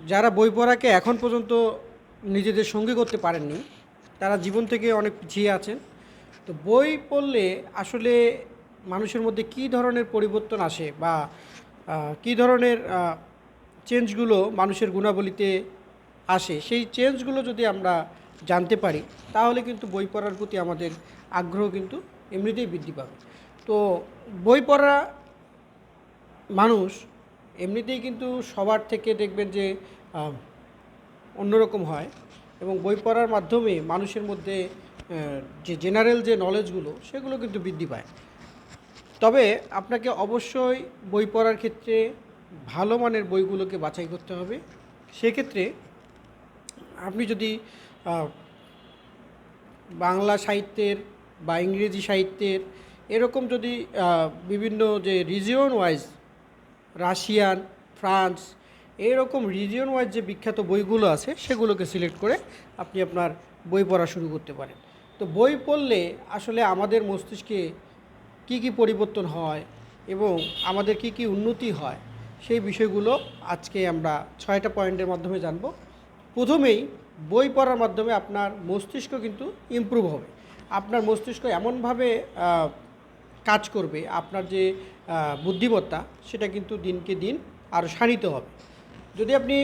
যারা বই পড়াকে এখন পর্যন্ত নিজেদের সঙ্গী করতে পারেননি, তারা জীবন থেকে অনেক পিছিয়ে আছেন। তো বই পড়লে আসলে মানুষের মধ্যে কী ধরনের পরিবর্তন আসে বা কী ধরনের চেঞ্জগুলো মানুষের গুণাবলীতে আসে, সেই চেঞ্জগুলো যদি আমরা জানতে পারি, তাহলে কিন্তু বই পড়ার প্রতি আমাদের আগ্রহ কিন্তু এমনিতেই বৃদ্ধি পাবে। তো বই পড়া মানুষ এমনিতেই কিন্তু সবার থেকে দেখবেন যে অন্যরকম হয় এবং বই পড়ার মাধ্যমে মানুষের মধ্যে যে জেনারেল যে নলেজগুলো সেগুলো কিন্তু বৃদ্ধি পায়। তবে আপনাকে অবশ্যই বই পড়ার ক্ষেত্রে ভালো মানের বইগুলোকে বাছাই করতে হবে। সেক্ষেত্রে আপনি যদি বাংলা সাহিত্যের বা ইংরেজি সাহিত্যের এরকম যদি বিভিন্ন যে রিজিয়ন ওয়াইজ রাশিয়ান, ফ্রান্স, এরকম রিজিয়ন ওয়াইজ যে বিখ্যাত বইগুলো আছে, সেগুলোকে সিলেক্ট করে আপনি আপনার বই পড়া শুরু করতে পারেন। তো বই পড়লে আসলে আমাদের মস্তিষ্কে কি কি পরিবর্তন হয় এবং আমাদের কি কি উন্নতি হয়, সেই বিষয়গুলো আজকে আমরা ছয়টা পয়েন্টের মাধ্যমে জানব। প্রথমেই বই পড়ার মাধ্যমে আপনার মস্তিষ্ক কিন্তু ইমপ্রুভ হবে। আপনার মস্তিষ্ক এমনভাবে কাজ করবে, আপনার যে বুদ্ধিমত্তা সেটা কিন্তু দিনকে দিন আরও শানিত হবে। যদি আপনি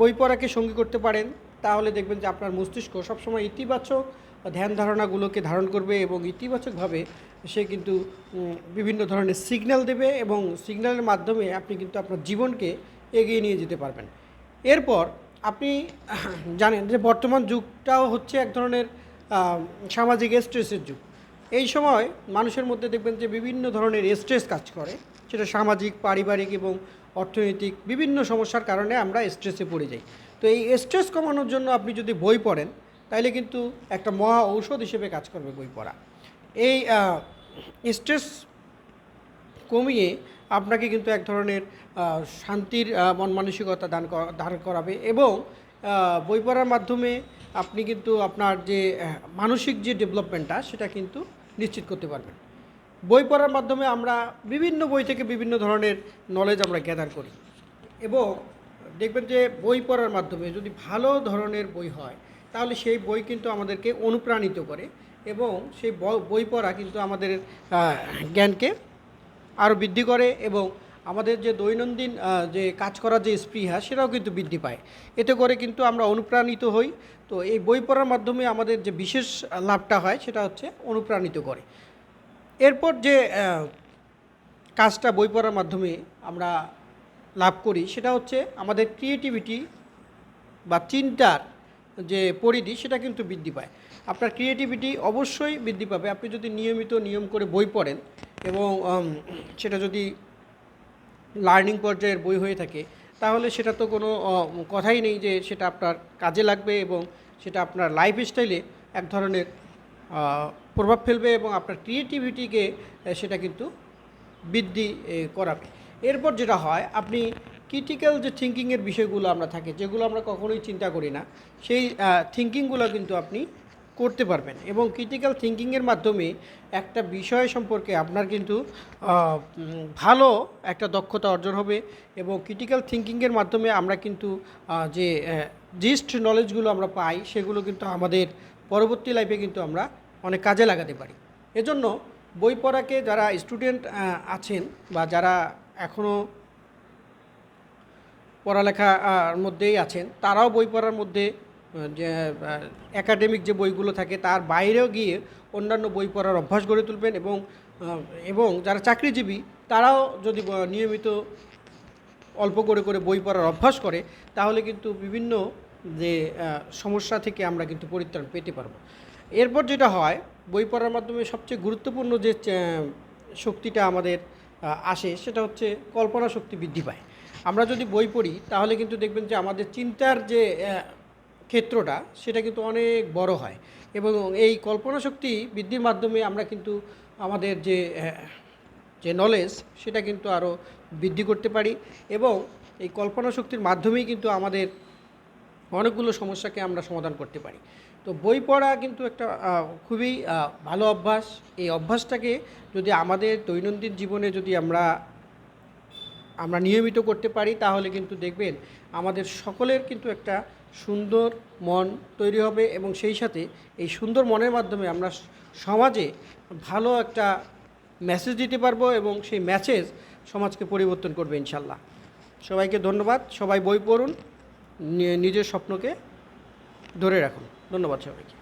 বই পড়াকে সঙ্গী করতে পারেন, তাহলে দেখবেন যে আপনার মস্তিষ্ক সবসময় ইতিবাচক ধ্যান ধারণাগুলোকে ধারণ করবে এবং ইতিবাচকভাবে সে কিন্তু বিভিন্ন ধরনের সিগন্যাল দেবে এবং সিগন্যালের মাধ্যমে আপনি কিন্তু আপনার জীবনকে এগিয়ে নিয়ে যেতে পারবেন। এরপর আপনি জানেন যে বর্তমান যুগটাও হচ্ছে এক ধরনের সামাজিক স্ট্রেসের যুগ। এই সময় মানুষের মধ্যে দেখবেন যে বিভিন্ন ধরনের স্ট্রেস কাজ করে। সেটা সামাজিক, পারিবারিক এবং অর্থনৈতিক বিভিন্ন সমস্যার কারণে আমরা স্ট্রেসে পড়ে যাই। তো এই স্ট্রেস কমানোর জন্য আপনি যদি বই পড়েন তাহলে কিন্তু একটা মহা ঔষধ হিসেবে কাজ করবে বই পড়া। এই স্ট্রেস কমিয়ে আপনাকে কিন্তু এক ধরনের শান্তির মন মানসিকতা দান দান করাবে এবং বই পড়ার মাধ্যমে আপনি কিন্তু আপনার যে মানসিক যে ডেভেলপমেন্টটা সেটা কিন্তু নিশ্চিত করতে পারবেন। বই পড়ার মাধ্যমে আমরা বিভিন্ন বই থেকে বিভিন্ন ধরনের নলেজ আমরা গ্যাদার করি এবং দেখবেন যে বই পড়ার মাধ্যমে যদি ভালো ধরনের বই হয়, তাহলে সেই বই কিন্তু আমাদেরকে অনুপ্রাণিত করে এবং সেই বই পড়া কিন্তু আমাদের জ্ঞানকে আরও বৃদ্ধি করে এবং আমাদের যে দৈনন্দিন যে কাজ করার যে স্পৃহা, সেটাও কিন্তু বৃদ্ধি পায়। এতে করে কিন্তু আমরা অনুপ্রাণিত হই। তো এই বই পড়ার মাধ্যমে আমাদের যে বিশেষ লাভটা হয়, সেটা হচ্ছে অনুপ্রাণিত করে। এরপর যে কাজটা বই পড়ার মাধ্যমে আমরা লাভ করি, সেটা হচ্ছে আমাদের ক্রিয়েটিভিটি বা চিন্তার যে পরিধি, সেটা কিন্তু বৃদ্ধি পায়। আপনার ক্রিয়েটিভিটি অবশ্যই বৃদ্ধি পাবে। আপনি যদি নিয়মিত নিয়ম করে বই পড়েন এবং সেটা যদি লার্নিং পর্যায়ের বই হয়ে থাকে, তাহলে সেটা তো কোনো কথাই নেই যে সেটা আপনার কাজে লাগবে এবং সেটা আপনার লাইফ স্টাইলে এক ধরনের প্রভাব ফেলবে এবং আপনার ক্রিয়েটিভিটিকে সেটা কিন্তু বৃদ্ধি করাবে। এরপর যেটা হয়, আপনি ক্রিটিক্যাল যে থিঙ্কিংয়ের বিষয়গুলো আমরা থাকে, যেগুলো আমরা কখনোই চিন্তা করি না, সেই থিঙ্কিংগুলো কিন্তু আপনি করতে পারবেন এবং ক্রিটিক্যাল থিঙ্কিংয়ের মাধ্যমে একটা বিষয় সম্পর্কে আপনার কিন্তু ভালো একটা দক্ষতা অর্জন হবে এবং ক্রিটিক্যাল থিঙ্কিংয়ের মাধ্যমে আমরা কিন্তু যে জিস্ট নলেজগুলো আমরা পাই সেগুলো কিন্তু আমাদের পরবর্তী লাইফে কিন্তু আমরা অনেক কাজে লাগাতে পারি। এজন্য বই পড়াকে যারা স্টুডেন্ট আছেন বা যারা এখনও পড়ালেখার মধ্যেই আছেন, তারাও বই পড়ার মধ্যে যে একাডেমিক যে বইগুলো থাকে তার বাইরেও গিয়ে অন্যান্য বই পড়ার অভ্যাস গড়ে তুলবেন এবং এবং যারা চাকরিজীবী তারাও যদি নিয়মিত অল্প করে করে বই পড়ার অভ্যাস করে, তাহলে কিন্তু বিভিন্ন যে সমস্যা থেকে আমরা কিন্তু পরিত্রাণ পেতে পারব। এরপর যেটা হয়, বই পড়ার মাধ্যমে সবচেয়ে গুরুত্বপূর্ণ যে শক্তিটা আমাদের আসে সেটা হচ্ছে কল্পনা শক্তি বৃদ্ধি পায়। আমরা যদি বই পড়ি, তাহলে কিন্তু দেখবেন যে আমাদের চিন্তার যে ক্ষেত্রটা, সেটা কিন্তু অনেক বড় হয়। এবং এই কল্পনা শক্তি বৃদ্ধির মাধ্যমে আমরা কিন্তু আমাদের যে যে নলেজ সেটা কিন্তু আরও বৃদ্ধি করতে পারি এবং এই কল্পনা শক্তির মাধ্যমেই কিন্তু আমাদের অনেকগুলো সমস্যাকে আমরা সমাধান করতে পারি। তো বই পড়া কিন্তু একটা খুবই ভালো অভ্যাস। এই অভ্যাসটাকে যদি আমাদের দৈনন্দিন জীবনে যদি আমরা আমরা নিয়মিত করতে পারি, তাহলে কিন্তু দেখবেন আমাদের সকলের কিন্তু একটা সুন্দর মন তৈরি হবে এবং সেই সাথে এই সুন্দর মনের মাধ্যমে আমরা সমাজে ভালো একটা মেসেজ দিতে পারব এবং সেই মেসেজ সমাজকে পরিবর্তন করবে ইনশাল্লাহ। সবাইকে ধন্যবাদ। সবাই বই পড়ুন। নিজের স্বপ্নকে ধরে রাখুন। ধন্যবাদ সবাইকে।